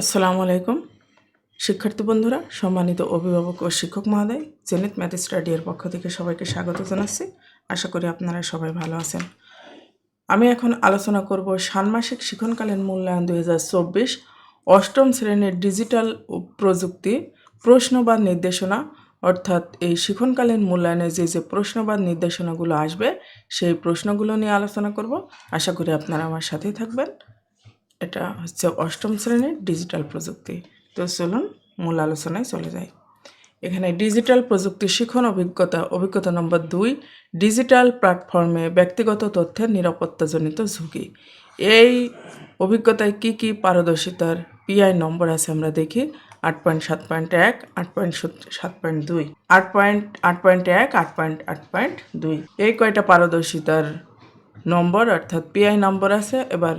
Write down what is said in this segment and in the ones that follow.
আসসালামু আলাইকুম। শিক্ষার্থী বন্ধুরা, সম্মানিত অভিভাবক ও শিক্ষক মহোদয়, জেনিত ম্যাথ স্টাডি এর পক্ষ থেকে সবাইকে স্বাগত জানাচ্ছি। আশা করি আপনারা সবাই ভালো আছেন। আমি এখন আলোচনা করব ষান্মাসিক শিক্ষণকালীন মূল্যায়ন দুই অষ্টম শ্রেণির ডিজিটাল প্রযুক্তি প্রশ্ন বা নির্দেশনা। অর্থাৎ এই শিক্ষণকালীন মূল্যায়নে যে যে প্রশ্ন বা নির্দেশনাগুলো আসবে, সেই প্রশ্নগুলো নিয়ে আলোচনা করব। আশা করি আপনারা আমার সাথেই থাকবেন। এটা হচ্ছে অষ্টম শ্রেণির ডিজিটাল প্রযুক্তি। তো চলুন মূল আলোচনায় চলে যাই। এখানে ডিজিটাল প্রযুক্তি শিখন অভিজ্ঞতা অভিজ্ঞতা নম্বর দুই ডিজিটাল প্ল্যাটফর্মে ব্যক্তিগত তথ্যের নিরাপত্তাজনিত ঝুঁকি। এই অভিজ্ঞতায় কি কি পারদর্শিতার পিআই নম্বর আছে আমরা দেখি। আট পয়েন্ট সাত পয়েন্ট এক, আট পয়েন্ট সাত পয়েন্ট দুই, আট পয়েন্ট আট পয়েন্ট এক, আট পয়েন্ট আট পয়েন্ট দুই। এই কয়টা পারদর্শিতার নম্বর অর্থাৎ পিআই নম্বর আছে। এবার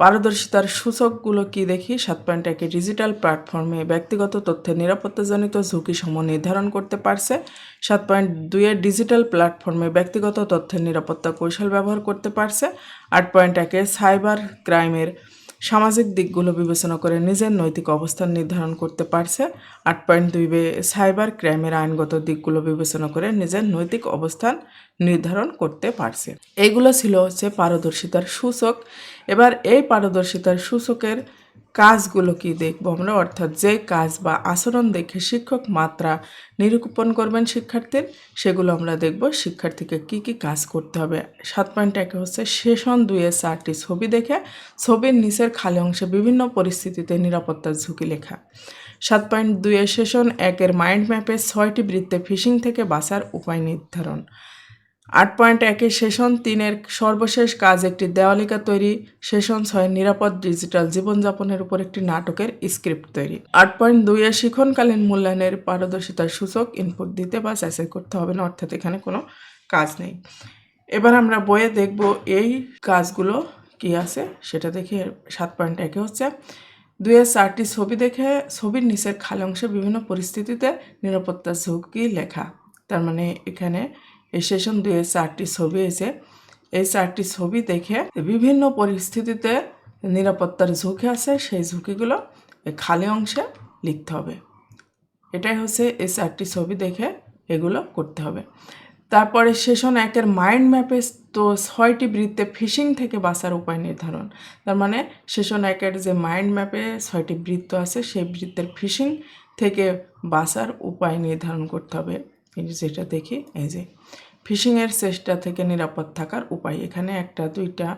পারদর্শিতার সূচকগুলো কি দেখি? সাত পয়েন্ট একে ডিজিটাল প্ল্যাটফর্মে ব্যক্তিগত তথ্যের নিরাপত্তাজনিত ঝুঁকি সমূহ নির্ধারণ করতে পারছে। সাত পয়েন্ট দুইয়ে ডিজিটাল প্ল্যাটফর্মে ব্যক্তিগত তথ্যের নিরাপত্তা কৌশল ব্যবহার করতে পারছে। আট পয়েন্ট একে সাইবার ক্রাইমের সামাজিক দিকগুলো বিবেচনা করে নিজের নৈতিক অবস্থান নির্ধারণ করতে পারছে। আট পয়েন্ট দুই বে সাইবার ক্রাইমের আইনগত দিকগুলো বিবেচনা করে নিজের নৈতিক অবস্থান নির্ধারণ করতে পারছে। এইগুলো ছিল হচ্ছে পারদর্শিতার সূচক। এবার এই পারদর্শিতার সূচকের কাজগুলো কি দেখব আমরা? অর্থাৎ যে কাজ বা আচরণ দেখে শিক্ষক মাত্রা নিরূপণ করবেন শিক্ষার্থীর, সেগুলো আমরা দেখব শিক্ষার্থীকে কি কি কাজ করতে হবে। সাত পয়েন্ট একে হচ্ছে সেশন দুইয়ে চারটি ছবি দেখে, ছবির নিচের খালি অংশে বিভিন্ন পরিস্থিতিতে নিরাপত্তার ঝুঁকি লেখা। সাত পয়েন্ট দুইয়ে সেশন একের মাইন্ড ম্যাপে ছয়টি বৃত্তে ফিশিং থেকে বাঁচার উপায় নির্ধারণ। আট পয়েন্ট একে সেশন, তিনের সর্বশেষ কাজ একটি দেওয়ালিকা তৈরি সেশন ছয় নিরাপদ ডিজিটাল জীবনযাপনের উপর একটি নাটকের স্ক্রিপ্ট তৈরি। আট পয়েন্ট দুইয়ে শিক্ষণকালীন মূল্যায়নের পারদর্শিতার সূচক ইনপুট দিতে বা যাচাই করতে হবে না, অর্থাৎ এখানে কোনো কাজ নেই। এবার আমরা বইয়ে দেখব এই কাজগুলো কি আছে, সেটা দেখে সাত পয়েন্ট একে হচ্ছে দুয়ে চারটি ছবি দেখে ছবির নিচের খালি অংশে বিভিন্ন পরিস্থিতিতে নিরাপত্তা ঝুঁকি লেখা। তার মানে এখানে সেশন দুয়ে চারটি ছবি এসে এই চারটি ছবি দেখে বিভিন্ন পরিস্থিতিতে নিরাপত্তার ঝুঁকি আছে, সেই ঝুঁকিগুলো খালি অংশে লিখতে হবে। এটাই হচ্ছে এই চারটি ছবি দেখে এগুলো করতে হবে। তারপরে সেশন একের মাইন্ড ম্যাপে তো ছয়টি বৃত্তে ফিশিং থেকে বাঁচার উপায় নির্ধারণ। তার মানে সেশন একের যে মাইন্ড ম্যাপে ছয়টি বৃত্ত আছে, সেই বৃত্তের ফিশিং থেকে বাঁচার উপায় নির্ধারণ করতে হবে। যেটা দেখি, এই যে। ফিশিংয়ের চেষ্টা থেকে নিরাপদ থাকার উপায়। এখানে একটা, দুইটা,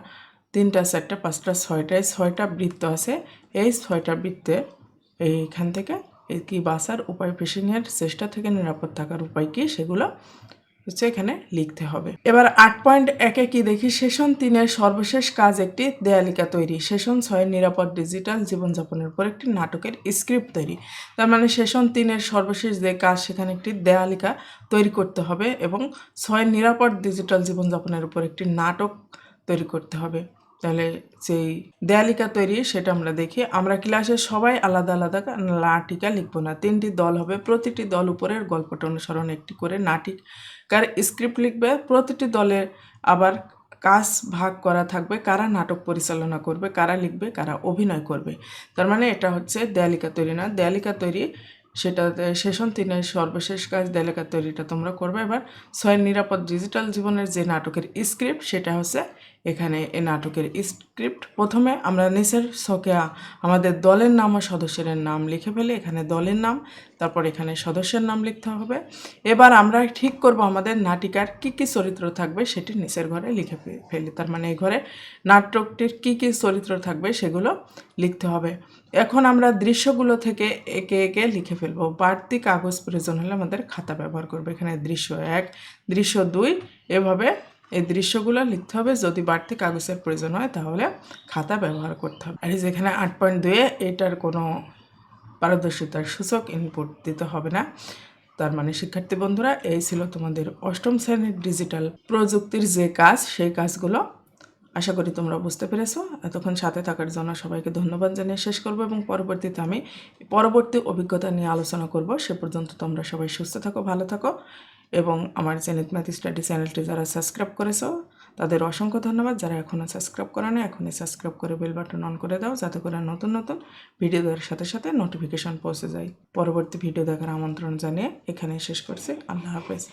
তিনটা, চারটা, পাঁচটা ছয়টায় ছয়টা বৃত্ত আছে। এই ছয়টা বৃত্তে এইখান থেকে এই কি বাসার উপায়, ফিশিংয়ের চেষ্টা থেকে নিরাপদ থাকার উপায় কি সেগুলো হচ্ছে এখানে লিখতে হবে। এবার আট পয়েন্ট একে কি দেখি? সেশন তিনের সর্বশেষ কাজ একটি দেয়ালিকা তৈরি। সেশন ছয়ের নিরাপদ ডিজিটাল জীবনযাপনের উপর একটি নাটকের স্ক্রিপ্ট তৈরি। তার মানে সেশন তিনের সর্বশেষ যে কাজ, সেখানে একটি দেয়ালিকা তৈরি করতে হবে এবং ছয়ের নিরাপদ ডিজিটাল জীবনযাপনের উপর একটি নাটক তৈরি করতে হবে। তাহলে যেই দেয়ালিকা তৈরি, সেটা আমরা দেখি। আমরা ক্লাসে সবাই আলাদা আলাদা নাটিকা লিখব না। তিনটি দল হবে। প্রতিটি দল উপরের গল্পটা অনুসরণ একটি করে নাটিকার স্ক্রিপ্ট লিখবে, প্রতিটি দলের আবার কাজ ভাগ করা থাকবে, কারা নাটক পরিচালনা করবে, কারা লিখবে, কারা অভিনয় করবে। তার মানে এটা হচ্ছে দেয়ালিকা তৈরি না, দেয়ালিকা তৈরি সেটা সেশন তিনের সর্বশেষ কাজ দেয়ালিকা তৈরিটা তোমরা করবে। এবার ছয়ের নিরাপদ ডিজিটাল জীবনের যে নাটকের স্ক্রিপ্ট, সেটা হচ্ছে এখানে এ নাটকের স্ক্রিপ্ট। প্রথমে আমরা নিচের ছকে আমাদের দলের নাম ও সদস্যের নাম লিখে ফেলি, এখানে দলের নাম, তারপর এখানে সদস্যের নাম লিখতে হবে। এবার আমরা ঠিক করব আমাদের নাটিকার কি কি চরিত্র থাকবে, সেটি নিচের ঘরে লিখে ফেলি। তার মানে এই ঘরে নাটকটির কি কি চরিত্র থাকবে, সেগুলো লিখতে হবে। এখন আমরা দৃশ্যগুলো থেকে একে একে লিখে ফেলব। বাড়তি কাগজ প্রয়োজন হলে আমাদের খাতা ব্যবহার করব। এখানে দৃশ্য এক, দৃশ্য দুই, এভাবে এই দৃশ্যগুলো লিখতে হবে। যদি বাড়তি কাগজের প্রয়োজন হয়, তাহলে খাতা ব্যবহার করতে হবে। আর যেখানে আট পয়েন্ট দুয়ে এটার কোনো পারদর্শিতার সূচক ইনপুট দিতে হবে না। তার মানে শিক্ষার্থী বন্ধুরা, এই ছিল তোমাদের অষ্টম শ্রেণির ডিজিটাল প্রযুক্তির যে কাজ, সেই কাজগুলো আশা করি তোমরা বুঝতে পেরেছ। এতক্ষণ সাথে থাকার জন্য সবাইকে ধন্যবাদ জানিয়ে শেষ করব এবং পরবর্তীতে আমি পরবর্তী অভিজ্ঞতা নিয়ে আলোচনা করব। সে পর্যন্ত তোমরা সবাই সুস্থ থাকো, ভালো থাকো এবং আমার জেনিত ম্যাথ স্টাডি চ্যানেলটি যারা সাবস্ক্রাইব করেছ, তাদের অসংখ্য ধন্যবাদ। যারা এখনও সাবস্ক্রাইব করে না এখনই সাবস্ক্রাইব করে বেল বাটন অন করে দাও যাতে করে নতুন নতুন ভিডিও দেওয়ার সাথে সাথে নোটিফিকেশন পৌঁছে যায়। পরবর্তী ভিডিও দেখার আমন্ত্রণ জানিয়ে এখানে শেষ করছি। আল্লাহ হাফেজ।